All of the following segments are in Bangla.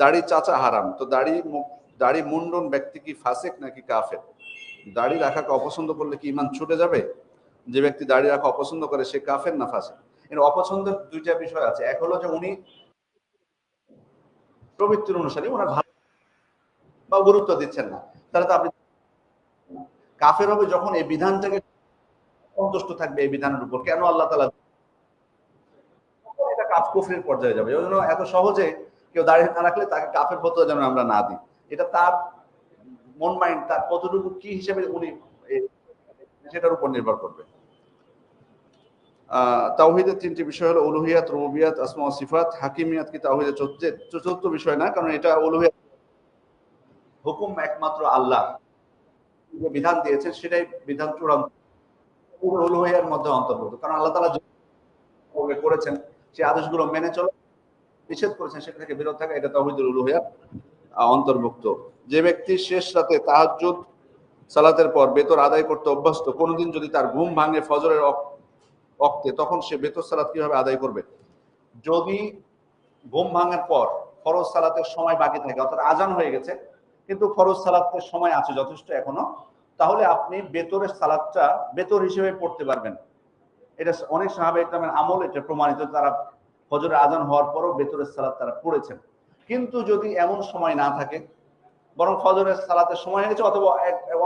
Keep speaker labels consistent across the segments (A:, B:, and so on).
A: দাড়ি চাচা হারাম। তো দাড়ি দাড়ি মুন্ডন ব্যক্তি কি ফাসেক নাকি কাফের? দাড়ি রাখাকে অপছন্দ করলে কি ইমান ছুটে যাবে? যে ব্যক্তি দাড়ি রাখা অপছন্দ করে, সে কাফের না ফাসেক? এর অপছন্দের দুইটা বিষয় আছে। এক হলো যে উনি প্রবৃত্তির অনুসারী ওনার ভালো বা গুরুত্ব দিচ্ছেন না। তাহলে তো আপনি কাফের হবে যখন এই বিধানটাকে সন্তুষ্ট থাকবে এই বিধানের উপর। কেন আল্লাহ তালা এটা কাফ কুফরির পর্যায়ে যাবে? ওই জন্য এত সহজে কেউ দাঁড়িয়ে না রাখলে তাকে কাফের ফতোয়া যেন আমরা না দিই। এটা তার মন মাইন্ড তার কতটুকু কি হিসেবে উনি সেটার উপর নির্ভর করবে। তাওহীদের তিনটি বিষয় হলো রুবুবিয়াত, আসমা সিফাত। হাকিমিয়াত কি তাওহীদের চতুর্থ বিষয় না? কারণ এটা হুকুম একমাত্র আল্লাহ। যে বিধান দিয়েছেন সেটাই বিধান চূড়ান্ত। উলুহিয়ার মধ্যে অন্তর্ভুক্ত। কারণ আল্লাহ তাআলা যে করেছেন সেই আদেশগুলো মেনে চলা। নিষেধ করেছেন সেটা থেকে বিরত থাকা, এটা তাওহীদুল উলুহিয়ার অন্তর্ভুক্ত। যে ব্যক্তি শেষ রাতে তাহাজ্জুদ, সালাতের পর বেতর আদায় করতে অভ্যস্ত, কোনোদিন যদি তার ঘুম ভাঙে ফজরের অক্তে, তখন সে বেতর সালাত কীভাবে আদায় করবে? যদি ঘুম ভাঙার পর ফরজ সালাতের সময় বাকি থাকে, অর্থাৎ আজান হয়ে গেছে, কিন্তু ফরজ সালাতের সময় আছে যথেষ্ট এখনও, তাহলে আপনি বেতরের সালাদটা বেতর হিসেবে পড়তে পারবেন। এটা অনেক সাহাবে আমল, এটা প্রমাণিত, তারা ফজরের আজান হওয়ার পরও বেতরের সালাদ তারা পড়েছেন। কিন্তু যদি এমন সময় না থাকে, বরং ফজরের সালাতের সময় হয়ে গেছে অথবা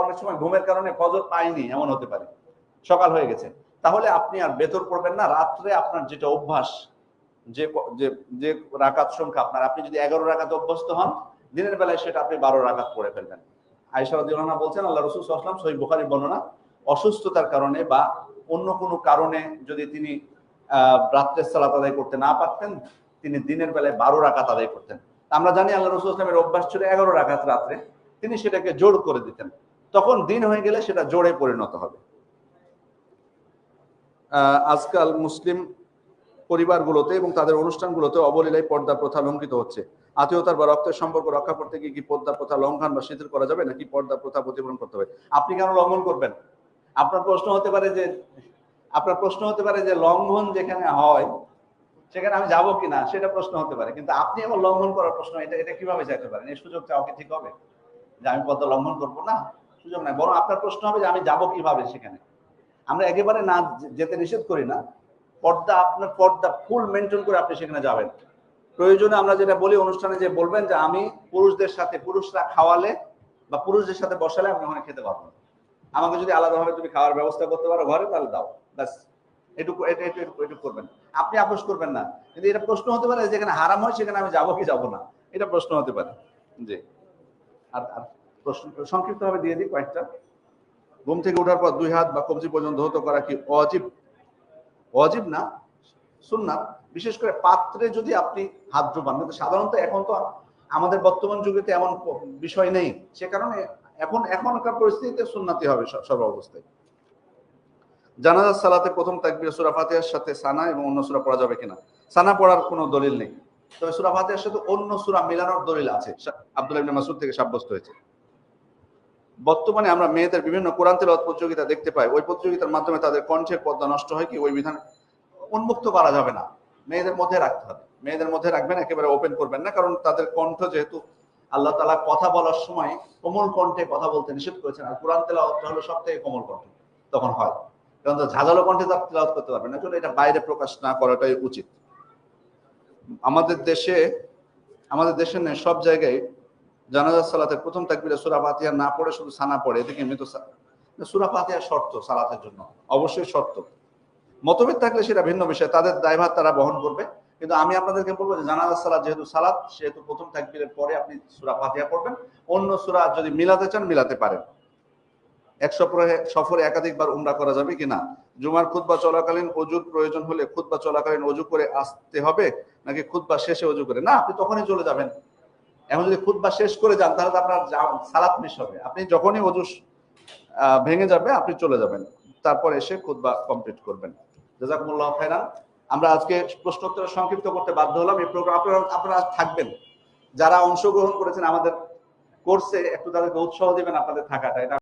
A: অনেক সময় ঘুমের কারণে ফজর পাইনি এমন হতে পারে। সকাল হয়ে গেছে। তাহলে আপনি আর বেতর পড়বেন না, রাত্রে আপনার যেটা অভ্যাস, যে যে রাকাত সংখ্যা আপনার, আপনি যদি এগারো রাকাত অভ্যস্ত হন, দিনের বেলায় সেটা আপনি বারো রাকাত পড়ে ফেলবেন। আয়সা রাদিয়াল্লাহু বলছেন, আল্লাহ রসুল আসলাম সহি বুখারী বর্ণনা, অসুস্থতার কারণে বা অন্য কোনো কারণে যদি তিনি রাত্রের সালাত আদায় করতে না পারতেন, তিনি দিনের বেলায় বারো রাকাত আদায় করতেন। আমরা জানি আল্লাহ রসুল আসলামের অভ্যাস ছিল এগারো রাকাত রাত্রে, তিনি সেটাকে জোর করে দিতেন। তখন দিন হয়ে গেলে সেটা জোরে পরিণত হবে। আজকাল মুসলিম পরিবারগুলোতে এবং তাদের অনুষ্ঠানগুলোতে অবলীলায় পর্দা প্রথা লঙ্ঘিত হচ্ছে। আত্মীয়তার বা রক্তের সম্পর্ক রক্ষা করতে গিয়ে কি পর্দা প্রথা লঙ্ঘন বা শিথিল করা যাবে নাকি পর্দা প্রথা প্রতিফলন করতে হবে? আপনি কেন লঙ্ঘন করবেন? আপনার প্রশ্ন হতে পারে যে আপনার প্রশ্ন হতে পারে যে লঙ্ঘন যেখানে হয়, সেখানে আমি যাব কিনা, সেটা প্রশ্ন হতে পারে। কিন্তু আপনি আবার লঙ্ঘন করার প্রশ্ন, এটা এটা কীভাবে চাইতে পারেন? এই সুযোগ চাওয়া ঠিক হবে? যে আমি পর্দা লঙ্ঘন করব না? সুযোগ নাই। বরং আপনার প্রশ্ন হবে যে আমি যাব কীভাবে সেখানে? আমরা একেবারে না যেতে নিষেধ করি না। পর্দা আপনার পর্দা ফুল মেনটেন করে আপনি সেখানে যাবেন। প্রয়োজনে আমরা যেটা বলি অনুষ্ঠানে যে বলবেন যে আমি পুরুষদের সাথে পুরুষরা খাওয়ালে বা পুরুষদের সাথে বসালে আমি ওখানে খেতে পারব আমাকে যদি আলাদাভাবে তুমি খাওয়ার ব্যবস্থা করতে পারো ঘরে, তাহলে দাও। ব্যাস। এটুকু এটা- এটা- এটুকু করবেন। আপনি আপোষ করবেন না। কিন্তু এটা প্রশ্ন হতে পারে, যেখানে হারাম হয়, সেখানে আমি যাব কি যাব না? এটা প্রশ্ন হতে পারে। জি। আর আর প্রশ্ন সংক্ষিপ্ত ভাবে দিয়ে দিই কয়েকটা। ঘুম থেকে ওঠার পর দুই হাত বা কবজি পর্যন্ত ধৌত করা কি অজীব? অজীব না। সুন্নাত। বিশেষ করে পাত্রে যদি আপনি হাত ডুবান কিন্তু সাধারণত এখন তো আমাদের বর্তমান যুগে তো এমন বিষয় নেই। সে কারণে এখন এখনকার পরিস্থিতিতে সুন্নাতি হবে স- সর্ব অবস্থায়। জানাজার সালাতে প্রথম তাকবীর সূরা ফাতিহার সাথে সানা এবং অন্য সূরা পড়া যাবে কিনা? সানা পড়ার কোনো দলিল নেই। তবে সূরা ফাতিহার সাথে অন্য সুরা মিলানোর দলিল আছে। আব্দুল্লাহ ইবনে মাসউদ থেকে সাব্যস্ত হয়েছে। বর্তমানে আমরা মেয়েদের বিভিন্ন কোরআন তেলাওয়াত প্রতিযোগিতা দেখতে পাই। ওই প্রতিযোগিতার মাধ্যমে তাদের কণ্ঠের পর্দা নষ্ট হয় কি? ওই বিধান উন্মুক্ত করা যাবে না। মেয়েদের মধ্যে রাখতে হবে। মেয়েদের মধ্যে রাখবেন, একেবারে ওপেন করবেন না। কারণ তাদের কণ্ঠ যেহেতু আল্লাহ তালা কথা বলার সময় কোমল কণ্ঠে কথা বলতে নিষেধ করেছেন। আর কোরআন তেলাওয়াত হলো সব থেকে কোমল কণ্ঠ তখন হয়। কারণ ঝাঁঝালো কণ্ঠে তার তেলাওয়াত করতে পারবেন না। এটা বাইরে প্রকাশ না করাটাই উচিত। আমাদের দেশে, আমাদের নেই সব জায়গায় জানাজার সালাতে প্রথম তাকবিরে সুরা ফাতিহা না পড়ে শুধু সানা পড়ে এদিকে মৃত সুরা ফাতিহা শর্ত সালাতের জন্য, অবশ্যই শর্ত। মতভেদ থাকলে সেটা ভিন্ন বিষয়, তাদের দায়ভার তারা বহন করবে। কিন্তু আমি আপনাদেরকে বলব যে জানাজার সালাত যেহেতু সালাত, সেহেতু প্রথম তাকবীরের পরে আপনি সুরা ফাতিহা পড়বেন। অন্য সুরা যদি মিলাতে চান, মিলাতে পারেন। এক সফরে সফরে একাধিকবার উমরা করা যাবে কিনা জুমার খুতবা চলাকালীন অজুর প্রয়োজন হলে খুতবা চলাকালীন অজু করে আসতে হবে নাকি খুতবা শেষে অজু করে? না, আপনি তখনই চলে যাবেন। এখন যদি খুতবা শেষ করে যান, তাহলে আপনার সালাত মিস হবে। আপনি যখনই অজু ভেঙে যাবে, আপনি চলে যাবেন। তারপর এসে খুতবা কমপ্লিট করবেন। জাজাকুমুল্লাহ খাইরান আমরা আজকে প্রশ্নোত্তর সংক্ষিপ্ত করতে বাধ্য হলাম। এই প্রোগ্রাম আপনারা আপনারা থাকবেন। যারা অংশগ্রহণ করেছেন আমাদের কোর্সে একটু তাদেরকে উৎসাহ দেবেন আপনাদের থাকাটা। এটা